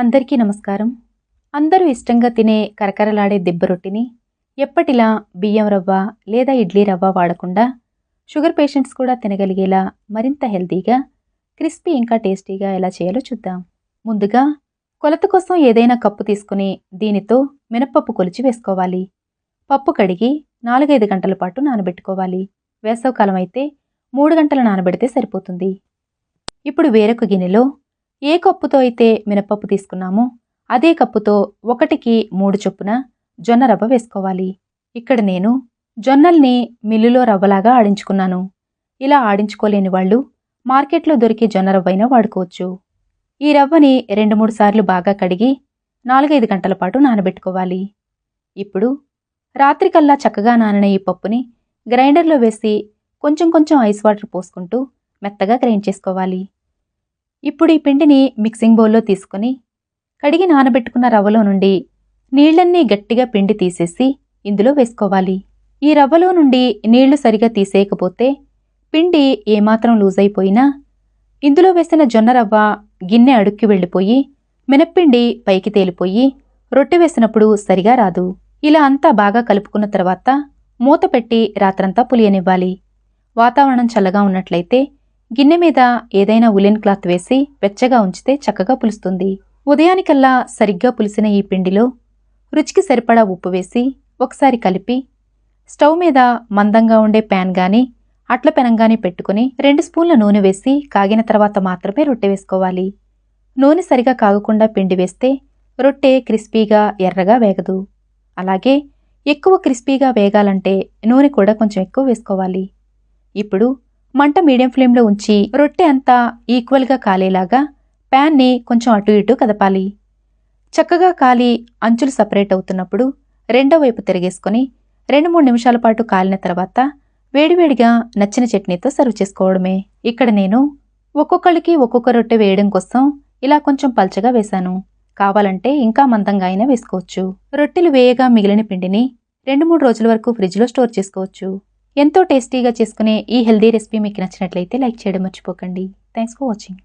అందరికీ నమస్కారం. అందరూ ఇష్టంగా తినే కరకరలాడే దిబ్బ రొట్టిని ఎప్పటిలా బియ్యం రవ్వ లేదా ఇడ్లీ రవ్వ వాడకుండా షుగర్ పేషెంట్స్ కూడా తినగలిగేలా మరింత హెల్తీగా క్రిస్పీ ఇంకా టేస్టీగా ఎలా చేయాలో చూద్దాం. ముందుగా కొలత కోసం ఏదైనా కప్పు తీసుకుని దీనితో మినప్పప్పు కొలిచి వేసుకోవాలి. పప్పు కడిగి నాలుగైదు గంటల పాటు నానబెట్టుకోవాలి. వేసవకాలం అయితే మూడు గంటలు నానబెడితే సరిపోతుంది. ఇప్పుడు వేరొక గిన్నెలో ఏ కప్పుతో అయితే మినపప్పు తీసుకున్నామో అదే కప్పుతో ఒకటికి మూడు చొప్పున జొన్న రవ్వ వేసుకోవాలి. ఇక్కడ నేను జొన్నల్ని మిల్లులో రవ్వలాగా ఆడించుకున్నాను. ఇలా ఆడించుకోలేని వాళ్ళు మార్కెట్లో దొరికే జొన్న రవ్వైనా వాడుకోవచ్చు. ఈ రవ్వని రెండు మూడు సార్లు బాగా కడిగి నాలుగైదు గంటల పాటు నానబెట్టుకోవాలి. ఇప్పుడు రాత్రికల్లా చక్కగా నానిన ఈ పప్పుని గ్రైండర్లో వేసి కొంచెం కొంచెం ఐస్ వాటర్ పోసుకుంటూ మెత్తగా గ్రైండ్ చేసుకోవాలి. ఇప్పుడు ఈ పిండిని మిక్సింగ్ బౌల్లో తీసుకుని కడిగి నానబెట్టుకున్న రవ్వలో నుండి నీళ్ళన్నీ గట్టిగా పిండి తీసేసి ఇందులో వేసుకోవాలి. ఈ రవ్వలో నుండి నీళ్ళు సరిగా తీసేయకపోతే పిండి ఏమాత్రం లూజ్ అయిపోయినా ఇందులో వేసిన జొన్న రవ్వ గిన్నె అడుక్కి వెళ్ళిపోయి మినప్పిండి పైకి తేలిపోయి రొట్టె వేసినప్పుడు సరిగా రాదు. ఇలా అంతా బాగా కలుపుకున్న తర్వాత మూత పెట్టి రాత్రంతా పులియనివ్వాలి. వాతావరణం చల్లగా ఉన్నట్లయితే గిన్నె మీద ఏదైనా ఉలెన్ క్లాత్ వేసి వెచ్చగా ఉంచితే చక్కగా పులుస్తుంది. ఉదయానికల్లా సరిగ్గా పులిసిన ఈ పిండిలో రుచికి సరిపడా ఉప్పు వేసి ఒకసారి కలిపి స్టవ్ మీద మందంగా ఉండే ప్యాన్ గాని అట్ల పెనంగాని పెట్టుకుని రెండు స్పూన్ల నూనె వేసి కాగిన తర్వాత మాత్రమే రొట్టె వేసుకోవాలి. నూనె సరిగా కాగకుండా పిండి వేస్తే రొట్టె క్రిస్పీగా ఎర్రగా వేగదు. అలాగే ఎక్కువ క్రిస్పీగా వేగాలంటే నూనె కూడా కొంచెం ఎక్కువ వేసుకోవాలి. ఇప్పుడు మంట మీడియం ఫ్లేమ్లో ఉంచి రొట్టె అంతా ఈక్వల్గా కాలేలాగా ప్యాన్ని కొంచెం అటు ఇటు కదపాలి. చక్కగా కాలి అంచులు సపరేట్ అవుతున్నప్పుడు రెండో వైపు తిరిగేసుకొని రెండు మూడు నిమిషాల పాటు కాలిన తర్వాత వేడివేడిగా నచ్చిన చట్నీతో సర్వ్ చేసుకోవడమే. ఇక్కడ నేను ఒక్కొక్కళ్ళకి ఒక్కొక్క రొట్టె వేయడం కోసం ఇలా కొంచెం పల్చగా వేశాను. కావాలంటే ఇంకా మందంగా అయినా వేసుకోవచ్చు. రొట్టెలు వేయగా మిగిలిన పిండిని రెండు మూడు రోజుల వరకు ఫ్రిడ్జ్లో స్టోర్ చేసుకోవచ్చు. ఎంతో టేస్టీగా చేసుకునే ఈ హెల్దీ రెసిపీ మీకు నచ్చినట్లయితే లైక్ చేయడం మర్చిపోకండి. Thanks for watching